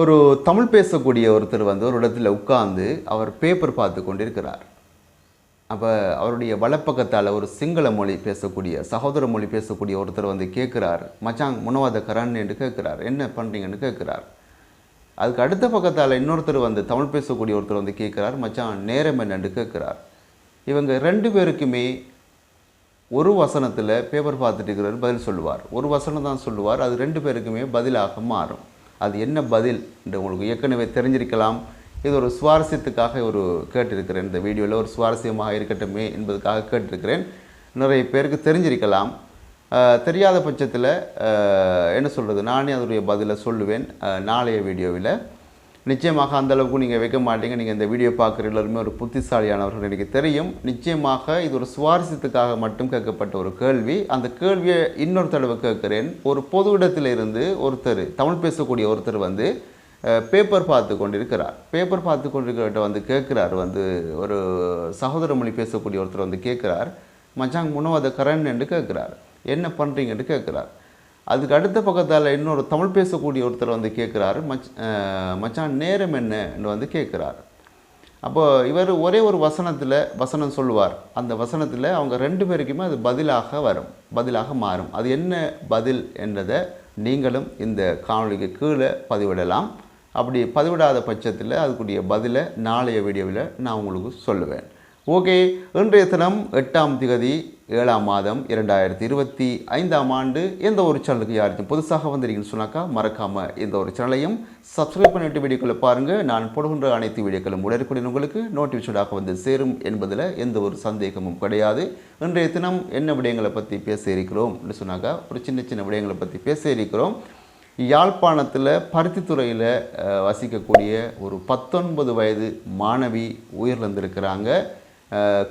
ஒரு தமிழ் பேசக்கூடிய ஒருத்தர் வந்து ஒரு இடத்துல உட்கார்ந்து அவர் பேப்பர் பார்த்து கொண்டிருக்கிறார். அப்போ அவருடைய வலப்பக்கத்தால் ஒரு சிங்கள மொழி பேசக்கூடிய சகோதர மொழி பேசக்கூடிய ஒருத்தர் வந்து கேட்குறார். மச்சாங் முனவாத என்று கேட்குறார். என்ன பண்ணுறீங்கன்னு கேட்குறார். அதுக்கு அடுத்த பக்கத்தால் இன்னொருத்தர் வந்து தமிழ் பேசக்கூடிய ஒருத்தர் வந்து கேட்குறார். மச்சான் நேரம் என்னன்னு கேட்குறார். இவங்க ரெண்டு பேருக்குமே ஒரு வசனத்தில் பேப்பர் பார்த்துட்டு இருக்கிறவர் பதில் சொல்லுவார். ஒரு வசனம் தான் சொல்லுவார். அது ரெண்டு பேருக்குமே பதிலாக மாறும். அது என்ன பதில் என்று உங்களுக்கு ஏற்கனவே தெரிஞ்சிருக்கலாம். இது ஒரு சுவாரஸ்யத்துக்காக ஒரு கேட்டிருக்கிறேன். இந்த வீடியோவில் ஒரு சுவாரஸ்யமாக இருக்கட்டுமே என்பதுக்காக கேட்டிருக்கிறேன். நிறைய பேருக்கு தெரிஞ்சிருக்கலாம். தெரியாத பட்சத்தில் என்ன சொல்கிறது நானே அதனுடைய பதிலை சொல்லுவேன். நாளைய வீடியோவில். நிச்சயமாக அந்த அளவுக்கு நீங்கள் வைக்க மாட்டீங்க. நீங்கள் இந்த வீடியோ பார்க்குற எல்லாருமே ஒரு புத்திசாலியானவர்கள் எனக்கு தெரியும். நிச்சயமாக இது ஒரு சுவாரஸ்யத்துக்காக மட்டும் கேட்கப்பட்ட ஒரு கேள்வி. அந்த கேள்வியை இன்னொரு தடவை கேட்குறேன். ஒரு பொது இடத்திலிருந்து ஒருத்தர் தமிழ் பேசக்கூடிய ஒருத்தர் வந்து பேப்பர் பார்த்து கொண்டிருக்கிறார். பேப்பர் பார்த்து கொண்டிருக்கிறவர்கிட்ட வந்து கேட்குறார். வந்து ஒரு சகோதர மொழி பேசக்கூடிய ஒருத்தர் வந்து கேட்குறார். மச்சாங் முனவாத கரண் என்று கேட்குறார். என்ன பண்ணுறீங்கன்னு கேட்குறார். அதுக்கு அடுத்த பக்கத்தால் இன்னொரு தமிழ் பேசக்கூடிய ஒருத்தர் வந்து கேட்குறாரு மச் மச்சான் நேரம் என்னன்னு வந்து கேட்குறாரு அப்போ இவர் ஒரே ஒரு வசனத்தில் வசனம் சொல்லுவார். அந்த வசனத்தில் அவங்க ரெண்டு பேருக்குமே அது பதிலாக வரும். பதிலாக மாறும். அது என்ன பதில் என்றதை நீங்களும் இந்த காணொலிக்கு கீழே பதிவிடலாம். அப்படி பதிவிடாத பட்சத்தில் அதுக்குரிய பதிலை நாளைய வீடியோவில் நான் உங்களுக்கு சொல்லுவேன். ஓகே இன்றைய தினம் எட்டாம் திகதி ஏழாம் மாதம் இரண்டாயிரத்தி இருபத்தி ஐந்தாம் ஆண்டு எந்த ஒரு சேனலுக்கு யாருக்கும் புதுசாக வந்திருக்கீங்கன்னு சொன்னாக்கா மறக்காமல் இந்த ஒரு சேனலையும் சப்ஸ்கிரைப் பண்ணிட்டு வீடியோக்களை பாருங்கள் நான் போடுகின்ற அனைத்து வீடியோக்களும் உடனுக்குடன் உங்களுக்கு நோட்டிஃபிகேஷனாக வந்து சேரும் என்பதில் எந்த ஒரு சந்தேகமும் கிடையாது. இன்றைய தினம் என்ன விடயங்களை பற்றி பேச இருக்கிறோம் அப்படின்னு சொன்னாக்கா ஒரு சின்ன சின்ன விடயங்களை பற்றி பேச இருக்கிறோம். யாழ்ப்பாணத்தில் பருத்தித்துறையில் வசிக்கக்கூடிய ஒரு பத்தொன்பது வயது மாணவி உயிரிழந்திருக்கிறாங்க.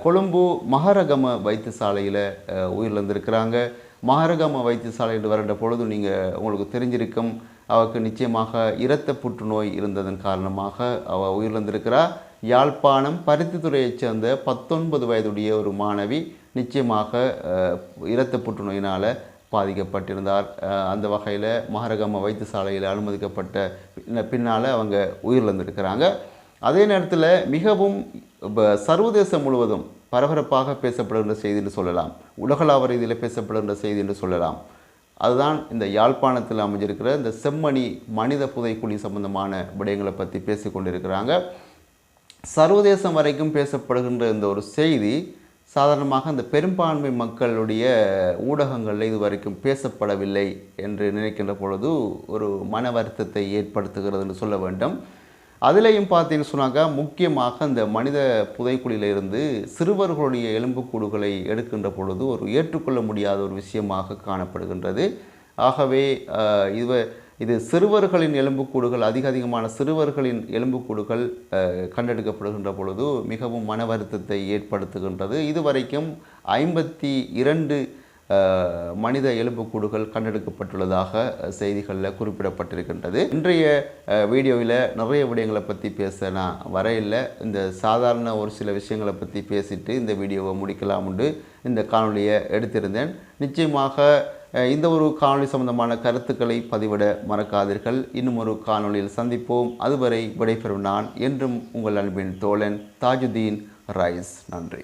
கொழும்பு மகரகம வைத்தியசாலையில் உயிரிழந்திருக்கிறாங்க. மகரகம வைத்தியசாலையில் வருகின்ற பொழுது நீங்கள் உங்களுக்கு தெரிஞ்சிருக்கும் அவருக்கு நிச்சயமாக இரத்த புற்றுநோய் இருந்ததன் காரணமாக அவள் உயிரிழந்திருக்கிறார் யாழ்ப்பாணம் பருத்தித்துறையைச் சேர்ந்த பத்தொன்பது வயதுடைய ஒரு மாணவி நிச்சயமாக இரத்த புற்றுநோயினால் பாதிக்கப்பட்டிருந்தார். அந்த வகையில் மகரகம வைத்தியசாலையில் அனுமதிக்கப்பட்ட பின்ன- பின்னால் அவங்க உயிரிழந்திருக்கிறாங்க. அதே நேரத்தில் மிகவும் ப- சர்வதேசம் முழுவதும் பரபரப்பாக பேசப்படுகின்ற செய்தி என்று சொல்லலாம். உலகளாவ ரீதியில் பேசப்படுகின்ற செய்தி என்று சொல்லலாம். அதுதான் இந்த யாழ்ப்பாணத்தில் அமைஞ்சிருக்கிற இந்த செம்மணி மனித புதைக்குழி சம்பந்தமான விடயங்களை பற்றி பேசி கொண்டிருக்கிறாங்க சர்வதேசம் வரைக்கும் பேசப்படுகின்ற இந்த ஒரு செய்தி சாதாரணமாக இந்த பெரும்பான்மை மக்களுடைய ஊடகங்களில் இது வரைக்கும் பேசப்படவில்லை என்று நினைக்கின்ற பொழுது ஒரு மன வருத்தத்தை ஏற்படுத்துகிறது என்று சொல்ல வேண்டும். அதுலேயும் பார்த்தீங்கன்னு சொன்னாக்கா முக்கியமாக இந்த மனித புதைக்குழியிலிருந்து சிறுவர்களுடைய எலும்புக்கூடுகளை எடுக்கின்ற பொழுது ஒரு ஏற்றுக்கொள்ள முடியாத ஒரு விஷயமாக காணப்படுகின்றது. ஆகவே இவ இது சிறுவர்களின் எலும்புக்கூடுகள் அதிக அதிகமான சிறுவர்களின் எலும்புக்கூடுகள் கண்டெடுக்கப்படுகின்ற பொழுது மிகவும் மன வருத்தத்தை ஏற்படுத்துகின்றது. இதுவரைக்கும் ஐம்பத்தி இரண்டு மனித எலும்புக்கூடுகள் கண்டெடுக்கப்பட்டுள்ளதாக செய்திகளில் குறிப்பிடப்பட்டிருக்கின்றது. இன்றைய வீடியோவில் நிறைய விடயங்களை பற்றி பேச நான் வரையில் இந்த சாதாரண ஒரு சில விஷயங்களை பற்றி பேசிட்டு இந்த வீடியோவை முடிக்கலாம்னு இந்த காணொலியை எடுத்திருந்தேன். நிச்சயமாக இந்த ஒரு காணொளி சம்பந்தமான கருத்துக்களை பதிவிட மறக்காதீர்கள். இன்னும் ஒரு காணொளியில் சந்திப்போம். அதுவரை விடைபெறும் நான் என்றும் உங்கள் அன்பின் தோழன் தாஜுதீன் ரைஸ். நன்றி.